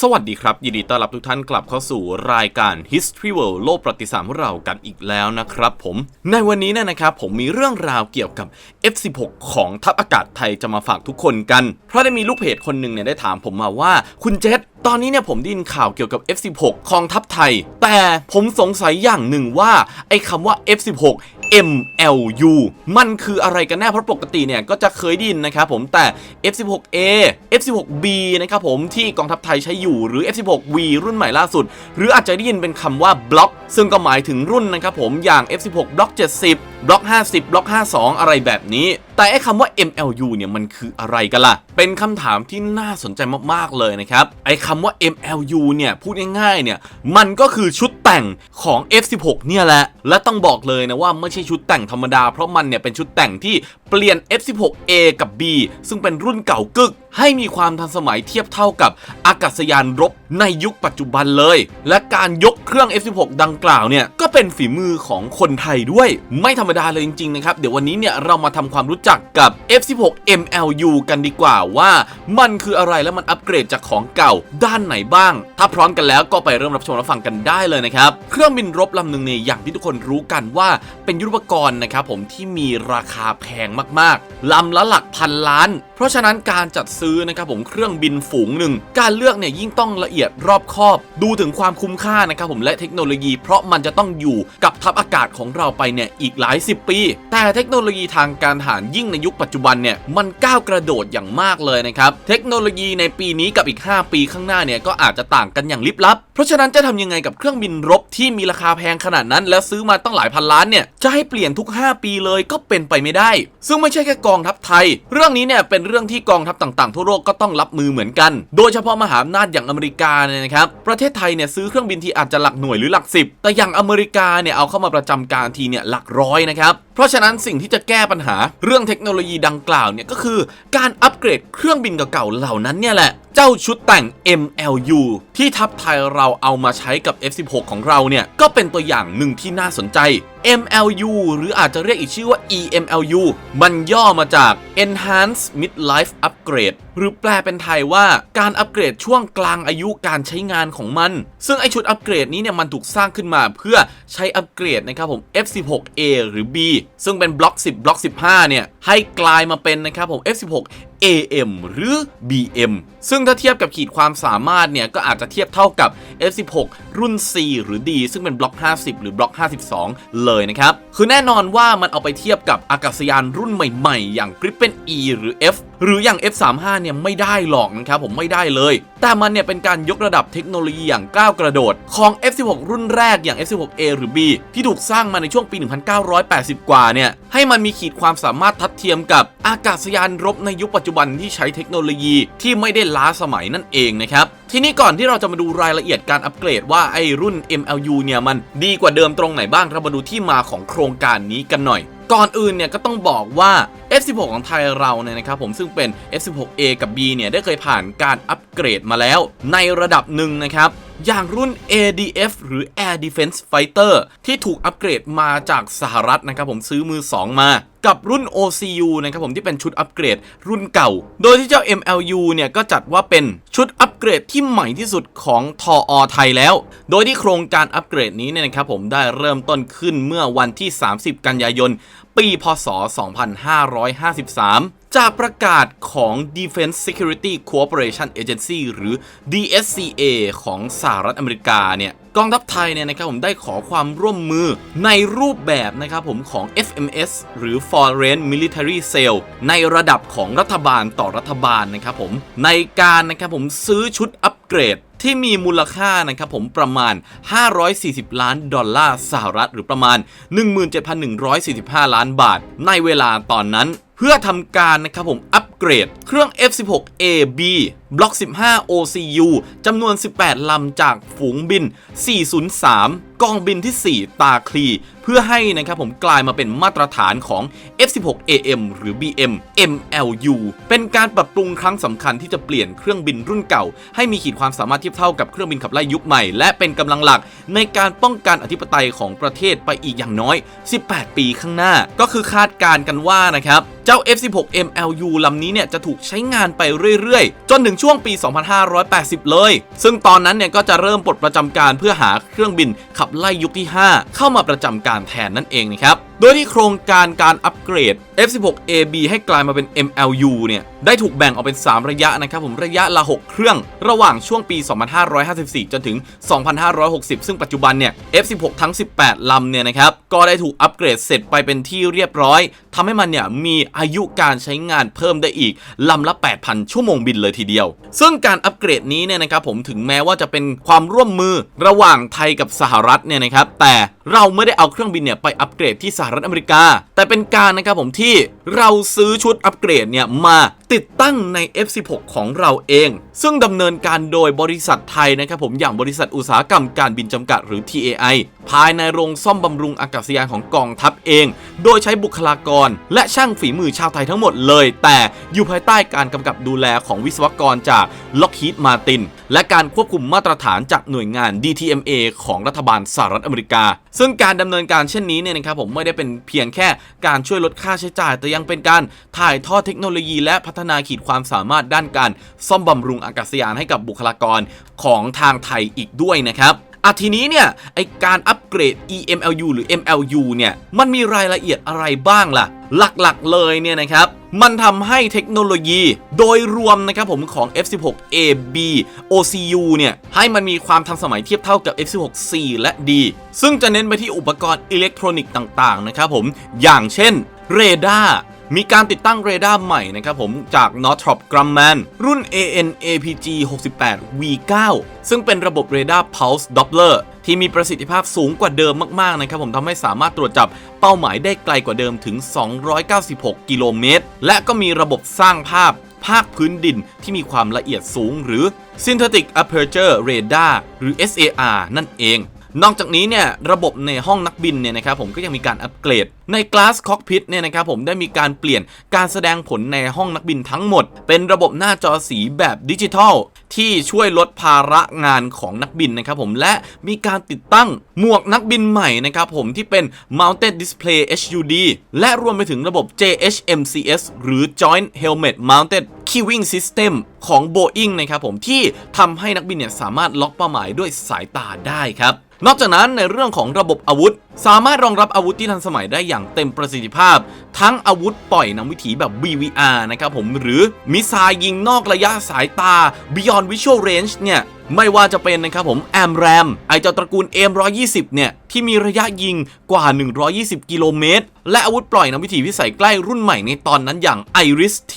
สวัสดีครับ ยินดีต้อนรับทุกท่านกลับเข้าสู่รายการ History World โลกประวัติศาสตร์ของเรากันอีกแล้วนะครับผมในวันนี้เนี่ยนะครับผมมีเรื่องราวเกี่ยวกับ F16 ของทัพอากาศไทยจะมาฝากทุกคนกัน เพราะได้มีลูกเพจคนหนึ่งเนี่ยได้ถามผมมาว่าคุณเจษตอนนี้เนี่ยผมได้ยินข่าวเกี่ยวกับ F16 ของทัพไทย แต่ผมสงสัยอย่างหนึ่งว่าไอ้คำว่า F16 MLU มันคืออะไรกันแน่เพราะปกติเนี่ยก็จะเคยดินนะครับผมแต่ F16A F16B นะครับผมที่กองทัพไทยใช้อยู่หรือ F16V รุ่นใหม่ล่าสุด หรืออาจจะได้ยินเป็นคำว่าบล็อก ซึ่งก็หมายถึงรุ่นนะครับผมอย่าง F16 บล็อก 70บล็อก 50บล็อก 52 อะไรแบบนี้ แต่ไอ้คำว่า MLU เนี่ยมันคืออะไรกันล่ะ เป็นคำถามที่น่าสนใจมากๆเลยนะครับ ไอ้คำว่า MLU เนี่ยพูดง่ายๆเนี่ยมันก็คือชุด แต่งของ F16 เนี่ยแหละ และต้องบอกเลยนะว่าไม่ใช่ชุดแต่งธรรมดา เพราะมันเนี่ยเป็นชุดแต่งที่เปลี่ยน F16A กับ B ซึ่งเป็นรุ่นเก่ากึก ให้มีความทันสมัยเทียบเท่ากับอากาศยานรบในยุคปัจจุบันเลย และการยกเครื่อง F16 ดังกล่าวเนี่ย ก็เป็นฝีมือของคนไทยด้วย ไม่ธรรมดาเลยจริงๆนะครับ เดี๋ยววันนี้เนี่ยเรามาทำความรู้จักกับ F16 MLU กันดีกว่าว่ามันคืออะไรและมันอัปเกรดจากของเก่าด้านไหนบ้าง ถ้าพร้อมกันแล้วก็ไปเริ่มรับชมรับฟังกันได้เลยนะครับ เครื่องบินรบลำหนึ่งเนี่ยอย่างที่ทุกคนรู้กันว่าเป็นยุทธปกรณ์นะครับผมที่มีราคาแพงมากๆลำละหลักพันล้านเพราะฉะนั้นการจัดซื้อนะครับผมเครื่องบินฝูงหนึ่งการเลือกเนี่ยยิ่งต้องละเอียดรอบคอบ ดูถึงความคุ้มค่านะครับผมและเทคโนโลยี เพราะมันจะต้องอยู่กับทัพอากาศของเราไปเนี่ยอีกหลายสิบปี แต่เทคโนโลยีทางการทหารยิ่งในยุคปัจจุบันเนี่ยมันก้าวกระโดดอย่างมากเลยนะครับเทคโนโลยีในปีนี้กับอีก 5 ปีข้างหน้าเนี่ยก็อาจจะต่างกันอย่างลิบลับเพราะฉะนั้นจะทำยังไงกับเครื่องบินรบที่มีราคาแพงขนาดนั้น แล้วซื้อมาตั้งหลายพันล้านเนี่ยจะให้เปลี่ยนทุก 5 ปีเลยก็เป็นไปไม่ได้ ซึ่งไม่ใช่แค่กองทัพไทย เรื่องนี้เนี่ยเป็นเรื่องที่กองทัพต่างๆทั่วโลกก็ต้องรับมือเหมือนกัน โดยเฉพาะมหาอำนาจอย่างอเมริกาเนี่ยนะครับประเทศไทยเนี่ยซื้อเครื่องบินที่อาจจะหลักหน่วยหรือหลักสิบแต่อย่างอเมริกาเนี่ยเอาเข้ามาประจำการทีเนี่ยหลักร้อยนะครับเพราะฉะนั้นสิ่งที่จะแก้ปัญหาเรื่องเทคโนโลยีดังกล่าวเนี่ยก็คือการอัปเกรดเครื่องบินเก่าๆเหล่านั้นเนี่ยแหละเจ้าชุดแต่ง MLU ที่ทัพไทยเราเอามาใช้กับ F16 ของเราเนี่ย ก็เป็นตัวอย่างหนึ่งที่น่าสนใจ MLU หรืออาจจะเรียกอีกชื่อว่า EMLU มันย่อมาจาก Enhanced Midlife Upgrade หรือแปลเป็นไทยว่าการอัปเกรดช่วงกลางอายุการใช้งานของมัน ซึ่งไอชุดอัปเกรดนี้เนี่ยมันถูกสร้างขึ้นมาเพื่อใช้อัปเกรดนะครับผม F16A หรือ B ซึ่งเป็นบล็อก 10 บล็อก 15 เนี่ยให้กลายมาเป็นนะครับผม F16 AM หรือ BM ซึ่งถ้าเทียบกับขีดความสามารถเนี่ย ก็อาจจะเทียบเท่ากับ F16 รุ่น C หรือ D ซึ่งเป็นบล็อก 50 หรือบล็อก 52 เลยนะครับ คือแน่นอนว่ามันเอาไปเทียบกับอากาศยานรุ่นใหม่ๆ อย่าง Gripen E หรือ F หรืออย่าง F35 เนี่ยไม่ได้หรอกนะครับผมไม่ได้เลย แต่มันเนี่ยเป็นการยกระดับเทคโนโลยีอย่างก้าวกระโดด ของ F16 รุ่นแรกอย่าง F16A หรือ B ที่ถูกสร้างมาในช่วงปี 1980 กว่าเนี่ยให้มันมีขีดความสามารถทัดเทียมกับอากาศยานรบในยุคปัจจุบันที่ใช้เทคโนโลยีที่ไม่ได้ล้าสมัยนั่นเองนะครับทีนี้ก่อนที่เราจะมาดูรายละเอียดการอัปเกรดว่าไอรุ่น MLU เนี่ยมันดีกว่าเดิมตรงไหนบ้างเรามาดูที่มาของโครงการนี้กันหน่อยก่อนอื่นเนี่ยก็ต้องบอกว่า F16 ของไทยเราเนี่ยนะครับผมซึ่งเป็น F16A กับ B เนี่ยได้เคยผ่านการอัปเกรดมาแล้วในระดับหนึ่งนะครับ อย่างรุ่น ADF หรือ Air Defense Fighter ที่ถูกอัปเกรดมาจากสหรัฐนะครับผมซื้อมือ 2 มากับรุ่น OCU นะครับผมที่เป็นชุดอัปเกรดรุ่นเก่า โดยที่เจ้า MLU เนี่ยก็จัดว่าเป็นชุดอัปเกรดที่ใหม่ที่สุดของทออไทยแล้ว โดยที่โครงการอัปเกรดนี้เนี่ยนะครับผมได้เริ่มต้นขึ้นเมื่อวันที่ 30 กันยายน ปี พศ 2553 จากประกาศของ Defense Security Cooperation Agency หรือ DSCA ของสหรัฐอเมริกาเนี่ยกองทัพไทยเนี่ยนะครับผมได้ขอความร่วมมือในรูปแบบนะครับผมของ FMS หรือ Foreign Military Sale ในระดับของรัฐบาลต่อรัฐบาลนะครับผมในการนะครับผมซื้อชุดอัปเกรด ที่มีมูลค่านะครับผมประมาณ 540 ล้านดอลลาร์สหรัฐหรือประมาณ 17,145 ล้านบาท ในเวลาตอนนั้น เพื่อทำการนะครับผมอัปเกรดเครื่อง F16AB บล็อก 15 OCU จำนวน 18 ลำจากฝูงบิน 403 กองบินที่ 4 ตาคลี เพื่อให้นะครับผมกลายมาเป็นมาตรฐานของ F16AM หรือ BM MLU เป็นการปรับปรุงครั้งสำคัญที่จะเปลี่ยนเครื่องบินรุ่นเก่า ให้มีขีดความสามารถเทียบเท่ากับเครื่องบินขับไล่ยุคใหม่ และเป็นกำลังหลักในการป้องกันอธิปไตยของประเทศไปอีกอย่างน้อย 18 ปีข้างหน้า ก็คือคาดการณ์กันว่านะครับ เจ้า F16 MLU ลำนี้เนี่ยจะถูกใช้งานไปเรื่อยๆ จนถึงช่วงปี 2580 เลย ซึ่งตอนนั้นเนี่ยก็จะเริ่มปลดประจำการเพื่อหาเครื่องบินขับไล่ยุคที่ 5 เข้ามาประจำการแทนนั่นเองนะครับโดยที่โครงการการอัปเกรด F16AB ให้กลายมาเป็น MLU เนี่ย ได้ถูกแบ่งออกเป็น 3 ระยะนะครับผมระยะละ 6 เครื่อง ระหว่างช่วงปี 2554 จนถึง 2560 ซึ่งปัจจุบันเนี่ย F16 ทั้ง 18 ลำเนี่ยนะครับ ก็ได้ถูกอัปเกรดเสร็จไปเป็นที่เรียบร้อย ทำให้มันเนี่ยมีอายุการใช้งานเพิ่มได้อีก ลำละ 8,000 ชั่วโมงบินเลยทีเดียว ซึ่งการอัปเกรดนี้เนี่ยนะครับผมถึงแม้ว่าจะเป็นความร่วมมือระหว่างไทยกับสหรัฐเนี่ยนะครับแต่เราไม่ได้เอาเครื่องบินเนี่ยไปอัปเกรดที่สหรัฐอเมริกา แต่เป็นการนะครับผมที่เราซื้อชุดอัปเกรดเนี่ยมา ติดตั้งใน F16 ของเราเอง ซึ่งดำเนินการโดยบริษัทไทยนะครับผมอย่างบริษัทอุตสาหกรรมการบินจำกัดหรือ TAI ภายในโรงซ่อมบำรุงอากาศยานของกองทัพเอง โดยใช้บุคลากร และช่างฝีมือชาวไทยทั้งหมดเลย แต่อยู่ภายใต้การกำกับดูแลของวิศวกรจาก Lockheed Martin และการควบคุมมาตรฐานจากหน่วยงาน DTMA ของรัฐบาลสหรัฐอเมริกา ซึ่งการดำเนินการเช่นนี้เนี่ยนะครับผมไม่ได้เป็นเพียงแค่การช่วยลดค่าใช้จ่าย แต่ยังเป็นการถ่ายทอดเทคโนโลยีและพัฒนาขีดความสามารถด้านการซ่อมบำรุงอากาศยานให้กับบุคลากรของทางไทยอีกด้วยนะครับอะทีนี้เนี่ยไอการอัปเกรด EMLU หรือ MLU เนี่ยมันมีรายละเอียดอะไรบ้างล่ะ หลักๆเลยเนี่ยนะครับ มันทำให้เทคโนโลยีโดยรวมนะครับผมของ F16AB OCU เนี่ยให้มันมีความทันสมัยเทียบเท่ากับ F16C และ D ซึ่งจะเน้นไปที่อุปกรณ์อิเล็กทรอนิกส์ต่าง ๆ นะครับผม อย่างเช่นเรดาร์ มีการติดตั้งเรดาร์ใหม่นะครับผมจาก Northrop Grumman รุ่น AN APG 68 V9 ซึ่งเป็นระบบเรดาร์ Pulse Doppler ที่มีประสิทธิภาพสูงกว่าเดิมมาก ๆ นะครับผมทำให้สามารถตรวจจับเป้าหมายได้ไกลกว่าเดิมถึง 296 กิโลเมตร และก็มีระบบสร้างภาพภาคพื้นดินที่มีความละเอียดสูง หรือ Synthetic Aperture Radar หรือ SAR นั่นเอง นอกจากนี้เนี่ยระบบในห้องนักบินเนี่ยนะครับผมก็ยังมีการอัปเกรด ใน Glass Cockpit เนี่ยนะครับผมได้มีการเปลี่ยนการแสดงผลในห้องนักบินทั้งหมด เป็นระบบหน้าจอสีแบบดิจิทัล ที่ช่วยลดภาระงานของนักบินนะครับผมและมีการติดตั้งหมวกนักบินใหม่นะครับผมที่เป็น Mounted Display HUD และรวมไปถึงระบบ JHMCS หรือ Joint Helmet Mounted Keying System ของ Boeing นะครับผมที่ทำให้นักบินเนี่ยสามารถล็อกเป้าหมายด้วยสายตาได้ครับ นอกจากนั้นในเรื่องของระบบอาวุธ สามารถรองรับอาวุธที่ทันสมัยได้อย่างเต็มประสิทธิภาพ ทั้งอาวุธปล่อยนำวิถีแบบ BVR นะครับผมหรือมิสไซล์ยิงนอกระยะสายตา Beyond Visual Range เนี่ย ไม่ว่าจะเป็นนะครับผม AMRAM ไอเจ้าตระกูล M120 เนี่ย ที่มีระยะยิงกว่า 120 กิโลเมตร และอาวุธปล่อยนำวิถีพิสัยใกล้รุ่นใหม่ในตอนนั้นอย่าง Iris T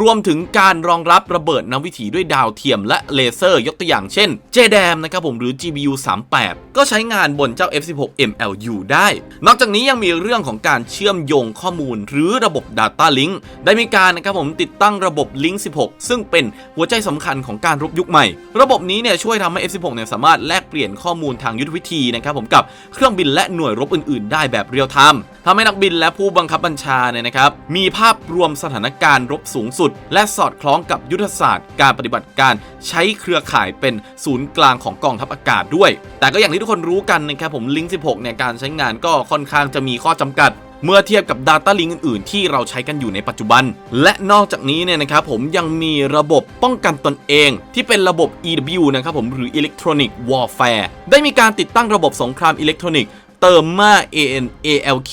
รวมถึงการรองรับระเบิดนำวิถีด้วยดาวเทียมและเลเซอร์ยกตัวอย่างเช่น JDAM นะครับผมหรือ GBU 38ก็ใช้งานบนเจ้า F16 MLU ได้ นอกจากนี้ยังมีเรื่องของการเชื่อมโยงข้อมูลหรือระบบ Data Link ได้มีการนะครับผมติดตั้งระบบ Link 16 ซึ่งเป็นหัวใจสำคัญของการรบยุคใหม่ ระบบนี้เนี่ยช่วยทำให้ F16 เนี่ยสามารถแลกเปลี่ยนข้อมูลทางยุทธวิธีนะครับผมกับเครื่องบินและหน่วยรบอื่น ๆ ได้แบบเรียลไทม์ทำให้นักบินและผู้บังคับบัญชาเนี่ยนะครับ มีภาพรวมสถานการณ์รบสูงสุด และสอดคล้องกับยุทธศาสตร์ การปฏิบัติการใช้เครือข่ายเป็นศูนย์กลางของกองทัพอากาศด้วย แต่ก็อย่างที่ทุกคนรู้กันนะครับผมลิงก์16เนี่ยการใช้งานก็ค่อนข้างจะมีข้อจำกัด เมื่อเทียบกับ Data Link อื่นๆ ที่เราใช้กันอยู่ในปัจจุบัน และนอกจากนี้เนี่ยนะครับผมยังมีระบบป้องกันตนเอง ที่เป็นระบบ EW นะครับผมหรือ Electronic Warfare ได้มีการติดตั้งระบบสงครามอิเล็กทรอนิกส์เติมมา AN ALQ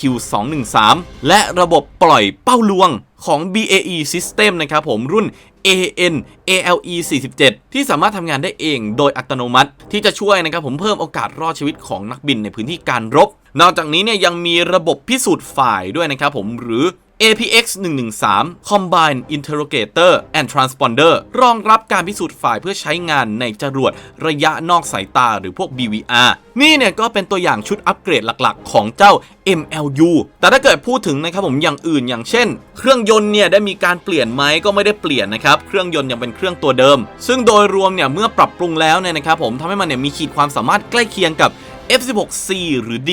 213 และระบบปล่อยเป้าลวงของ BAE System นะครับผมรุ่น AN ALE 47 ที่สามารถทำงานได้เองโดยอัตโนมัติ ที่จะช่วยนะครับผมเพิ่มโอกาสรอดชีวิตของนักบินในพื้นที่การรบ นอกจากนี้เนี่ยยังมีระบบพิสูจน์ฝ่ายด้วยนะครับผมหรือ APX 113 Combine Interrogator and Transponder รองรับการพิสูจน์ฝ่ายเพื่อใช้งานในจรวดระยะนอกสายตาหรือพวก BVR นี่เนี่ยก็เป็นตัวอย่างชุดอัปเกรดหลักๆ ของเจ้า MLU แต่ถ้าเกิดพูดถึงนะครับผมอย่างอื่นอย่างเช่น เครื่องยนต์เนี่ยได้มีการเปลี่ยนไหมก็ไม่ได้เปลี่ยนนะครับ เครื่องยนต์ยังเป็นเครื่องตัวเดิม ซึ่งโดยรวมเนี่ยเมื่อปรับปรุงแล้วเนี่ยนะครับผมทำให้มันเนี่ยมีขีดความสามารถใกล้เคียงกับ F16C หรือ D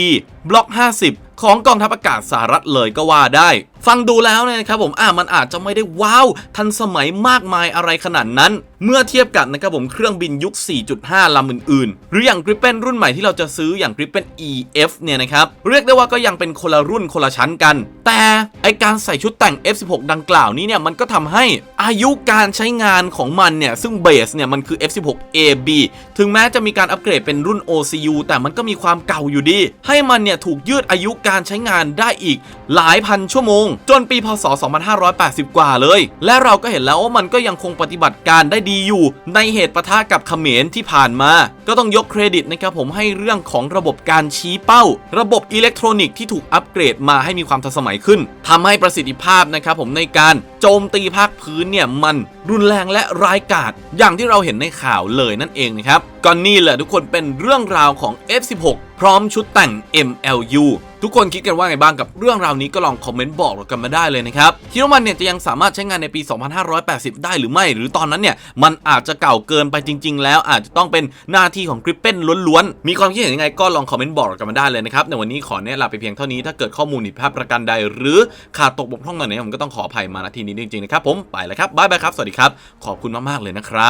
บล็อก 50 ของกองทัพอากาศสหรัฐเลยก็ว่าได้ ฟังดูแล้วเนี่ยนะครับผมอ่ามันอาจจะไม่ได้ว้าว ทันสมัยมากมายอะไรขนาดนั้น เมื่อเทียบกับนะครับผมเครื่องบินยุค 4.5 ลำอื่นๆ หรืออย่าง Gripen รุ่นใหม่ที่เราจะซื้ออย่าง Gripen EF เนี่ยนะครับ เรียกได้ว่าก็ยังเป็นคนละรุ่นคนละชั้นกัน แต่ไอการใส่ชุดแต่ง F16 ดังกล่าวนี้เนี่ยมันก็ทำให้อายุการใช้งานของมันเนี่ยซึ่งเบสเนี่ยมันคือ F16AB ถึงแม้จะมีการอัปเกรดเป็นรุ่น OCU แต่มันก็มีความเก่าอยู่ดี ให้มันเนี่ยถูกยืดอายุการใช้งานได้อีกหลายพันชั่วโมง จนปีพศ 2580 กว่าเลย และเราก็เห็นแล้วว่ามันก็ยังคงปฏิบัติการได้ดีอยู่ ในเหตุปะทะกับเขมรที่ผ่านมา ก็ต้องยกเครดิตนะครับผมให้เรื่องของระบบการชี้เป้า ระบบอิเล็กทรอนิกส์ที่ถูกอัปเกรดมาให้มีความทันสมัยขึ้นทำให้ประสิทธิภาพนะครับผมในการโจมตีภาคพื้นเนี่ยมันรุนแรงและร้ายกาจอย่างที่เราเห็นในข่าวเลยนั่นเองนะครับก็นี่แหละทุกคนเป็นเรื่องราวของ F16 พร้อมชุดแต่ง MLU ทุกคนคิดกันว่าไงบ้างกับเรื่องราวนี้ก็ลองคอมเมนต์บอกเรากันมาได้เลยนะครับคิดว่ามันเนี่ยจะยังสามารถใช้งานในปี 2580 ได้หรือไม่ หรือตอนนั้นเนี่ยมันอาจจะเก่าเกินไปจริง ๆ แล้วอาจจะต้องเป็นหน้าที่ของกริปเป้นล้วนๆ มีความคิดเห็นยังไงก็ลองคอมเมนต์บอกเรากันมาได้เลยนะครับ ในวันนี้ขอเนี่ยลาไปเพียงเท่านี้ถ้าเกิดข้อมูลผิดพลาดประการใด หรือขาดตกบกพร่องตรงไหนผมก็ต้องขออภัยมาณที่นี้จริงๆนะครับผมไปแล้วครับบ๊ายบายครับสวัสดีครับขอบคุณมากๆเลยนะครับ